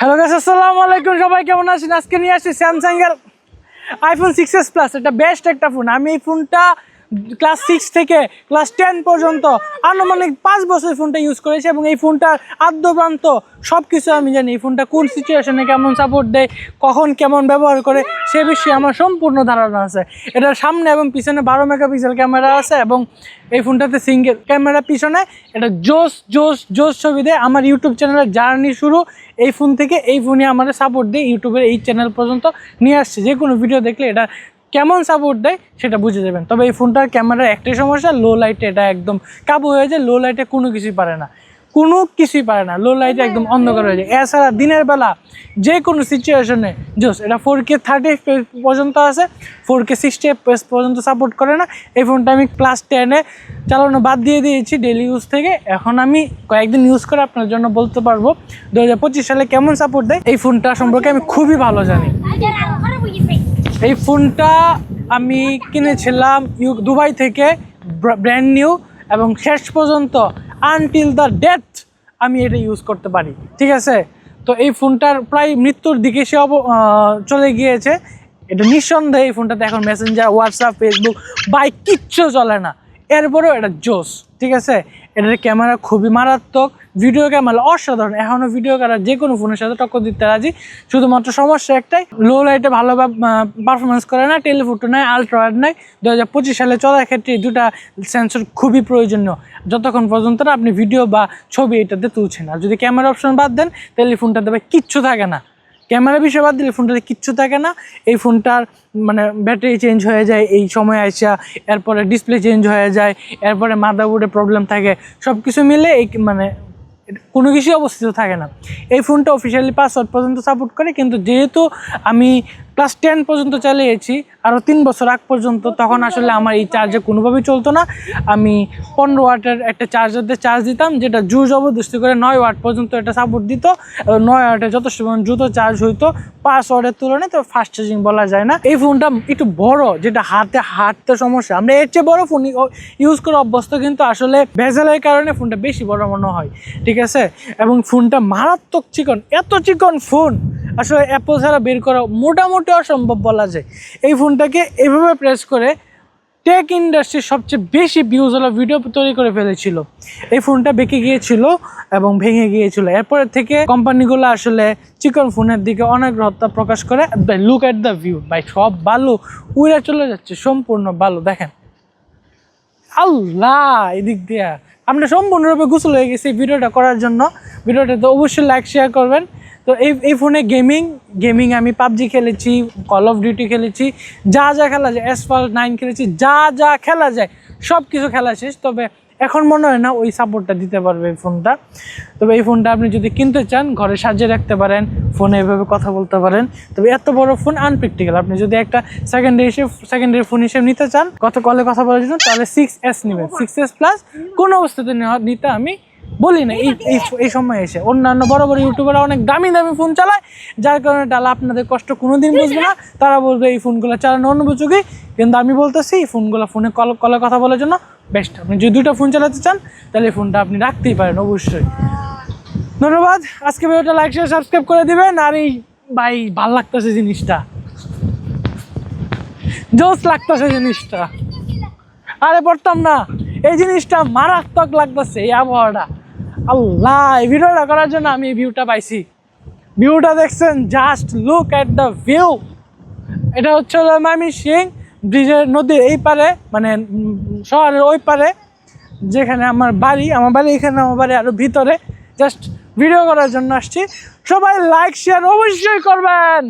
Hello গাছ আসসালামু আলাইকুম সবাই কেমন আছেন? আজকে নিয়ে আসছি স্যামসাং এর আইফোন সিক্স এস প্লাস এটা বেস্ট একটা ফোন আমি এই ফোনটা ক্লাস সিক্স থেকে ক্লাস টেন পর্যন্ত। আনুমানিক পাঁচ বছর ফোনটা ইউজ করেছি এবং এই ফোনটার আদ্যপ্রান্ত সব কিছু আমি জানি। এই ফোনটা কোন সিচুয়েশনে কেমন সাপোর্ট দেয়, কখন কেমন ব্যবহার করে, সে বিষয়ে আমার সম্পূর্ণ ধারণা আছে। এটার সামনে এবং পিছনে বারো মেগাপিক্সেল ক্যামেরা আছে এবং এই ফোনটাতে সিঙ্গেল ক্যামেরা পিছনে এটা জোস জোস জোস ছবি দেয়। আমার ইউটিউব চ্যানেলের জার্নি শুরু। এই ফোন থেকে এই ফোনে আমাদের সাপোর্ট দিয়ে ইউটিউবের এই চ্যানেল পর্যন্ত নিয়ে আসছে। যে কোনো ভিডিও দেখলে এটা কেমন সাপোর্ট দেয় সেটা বুঝে যাবেন তবে এই ফোনটার ক্যামেরার একটাই সমস্যা লো লাইটে এটা একদম কাবু হয়ে যায় লো লাইটে কোনো কিছুই পারে না কোনো কিছুই পারে না লো লাইটে একদম অন্ধকার হয়ে যায় এছাড়া দিনের বেলা যে কোনো সিচুয়েশনে জোস এটা ফোর কে থার্টি পর্যন্ত আছে ফোর কে সিক্সটি এফ পর্যন্ত সাপোর্ট করে না এই ফোনটা আমি ক্লাস টেনে চালানো বাদ দিয়ে দিয়েছি ডেলি ইউজ থেকে এখন আমি কয়েকদিন ইউজ করে আপনার জন্য বলতে পারব দু হাজার পঁচিশ সালে কেমন সাপোর্ট দেয় এই ফোনটা সম্পর্কে আমি খুবই ভালো জানি এই ফোনটা আমি কিনেছিলাম ইউ দুবাই থেকে ব্র্যান্ড নিউ এবং শেষ পর্যন্ত আনটিল দ্য ডেথ আমি এটা ইউজ করতে পারি, ঠিক আছে? তো এই ফোনটার প্রায় মৃত্যুর দিকে সে চলে গিয়েছে। এটা নিঃসন্দেহে এই ফোনটাতে এখন মেসেঞ্জার হোয়াটসঅ্যাপ ফেসবুক বাইক কিচ্ছু চলে না। এরপরেও এটা জোস, ঠিক আছে? এটার ক্যামেরা খুবই মারাত্মক। ভিডিও ক্যামেরা অসাধারণ। এখনও ভিডিও ক্যামেরা যে কোনো ফোনের সাথে টক্কর দিতে রাজি। শুধুমাত্র সমস্যা একটাই লো লাইটে ভালোভাবে পারফরমেন্স করে না টেলিফোটো নেয় আলট্রাওয়াইড নেয়। দু হাজার পঁচিশ সালে চলার ক্ষেত্রে দুটা সেন্সর খুবই প্রয়োজনীয়। যতক্ষণ পর্যন্ত না আপনি ভিডিও বা ছবি এটাতে তুলছেন। আর যদি ক্যামেরা অপশন বাদ দেন ফোনটাতে ভাই কিচ্ছু থাকে না। ক্যামেরা বিষয় বাদ দিলে ফোনটাতে কিচ্ছু থাকে না। এই ফোনটার মানে ব্যাটারি চেঞ্জ হয়ে যায়, এই সময় আসা এরপরে ডিসপ্লে চেঞ্জ হয়ে যায়, এরপরে মাদারবোর্ডে প্রবলেম থাকে। সব কিছু মিলে এই মানে কোনো কিছুই অবস্থিত থাকে না। এই ফোনটা অফিসিয়ালি পাসওয়ার্ড পর্যন্ত সাপোর্ট করে, কিন্তু যেহেতু আমি ক্লাস টেন পর্যন্ত চালিয়েছি আরও তিন বছর আগ পর্যন্ত। তখন আসলে আমার এই চার্জে কোনোভাবেই চলতো না। আমি পনেরো ওয়াটের একটা চার্জার দিয়ে চার্জ দিতাম, যেটা জোর জবরদস্তি করে নয় ওয়াট পর্যন্ত এটা সাপোর্ট দিত। নয় ওয়াটে যথেষ্ট পরিমাণ দ্রুত চার্জ হইতো। পাঁচ ওয়াটের তুলনায় তো ফাস্ট চার্জিং বলা যায় না। এই ফোনটা একটু বড়, যেটা হাতে হাঁটতে সমস্যা। আমরা এর চেয়ে বড় ফোন ইউজ করে অভ্যস্ত কিন্তু আসলে ভেজালের কারণে ফোনটা বেশি বড় মনে হয়। ঠিক আছে? এবং ফোনটা মারাত্মক চিকন, এত চিকন ফোন আসলে অ্যাপল ছাড়া বের করা মোটামুটি অসম্ভব বলা যায়। এই ফোনটাকে এভাবে প্রেস করে টেক ইন্ডাস্ট্রির সবচেয়ে বেশি ভিউজ হলো ভিডিও তৈরি করে ফেলেছিল। এই ফোনটা বেঁকে গিয়েছিল এবং ভেঙে গিয়েছিল। এরপরে থেকে কোম্পানিগুলো আসলে চিকন ফোনের দিকে অনাগ্রহতা প্রকাশ করে। লুক অ্যাট দ্য ভিউ ভাই, সব ভালো উড়ে চলে যাচ্ছে, সম্পূর্ণ ভালো দেখেন। আল্লাহ, এদিক দিয়া। আমরা সম্পূর্ণরূপে গোসল হয়ে গেছি ভিডিওটা করার জন্য। ভিডিওটা তো অবশ্যই লাইক শেয়ার করবেন। তো এই এই ফোনে গেমিং গেমিং আমি পাবজি খেলেছি কল অফ ডিউটি খেলেছি, যা যা খেলা যায় এসফল নাইন খেলেছি, যা যা খেলা যায় সব কিছু খেলা শেষ। তবে এখন মনে হয় না ওই সাপোর্টটা দিতে পারবে এই ফোনটা। তবে এই ফোনটা আপনি যদি কিনতে চান, ঘরে সাজিয়ে রাখতে পারেন, ফোনে এভাবে কথা বলতে পারেন। তবে এত বড় ফোন আনপ্র্যাকটিক্যাল আপনি যদি একটা সেকেন্ডারি হিসেবে সেকেন্ডারি ফোন হিসেবে নিতে চান, কত কলে কথা বলার জন্য, তাহলে সিক্স এস নেবেন। সিক্স এস প্লাস কোনো অবস্থাতে নিতে আমি বলি না, এই এই সময় এসে। অন্যান্য বড় বড় ইউটিউবাররা অনেক দামি দামি ফোন চালায়, যার কারণে তাহলে আপনাদের কষ্ট কোনোদিন বুঝবে না। তারা বলবে, এই ফোনগুলো চালানো অনুপযোগী। কিন্তু আমি বলতেছি, এই ফোনগুলো ফোনে কল কলে কথা বলার জন্য বেস্ট আপনি যদি দুটো ফোন চালাতে চান, তাহলে এই ফোনটা আপনি রাখতেই পারেন, অবশ্যই। ধন্যবাদ। আজকে ভিডিওটা লাইক শেয়ার সাবস্ক্রাইব করে দিবেন। আর এই ভাই, ভালো লাগতেছে জিনিসটা। জোস লাগতেছে জিনিসটা। আরে, পড়তাম না। এই জিনিসটা মারাত্মক লাগতেছে, এই আবহাওয়াটা। আল্লাহ, এই ভিডিওটা করার জন্য আমি এই ভিউটা পাইছি। ভিউটা দেখছেন just look at the view এটা হচ্ছে মামি সিং, ব্রিজের নদীর এই পারে মানে শহরের ওই পারে, যেখানে আমার বাড়ি আমার বাড়ি এখানে, আমার বাড়ি আরও ভিতরে। জাস্ট ভিডিও করার জন্য আসছি। সবাই লাইক শেয়ার অবশ্যই করবেন।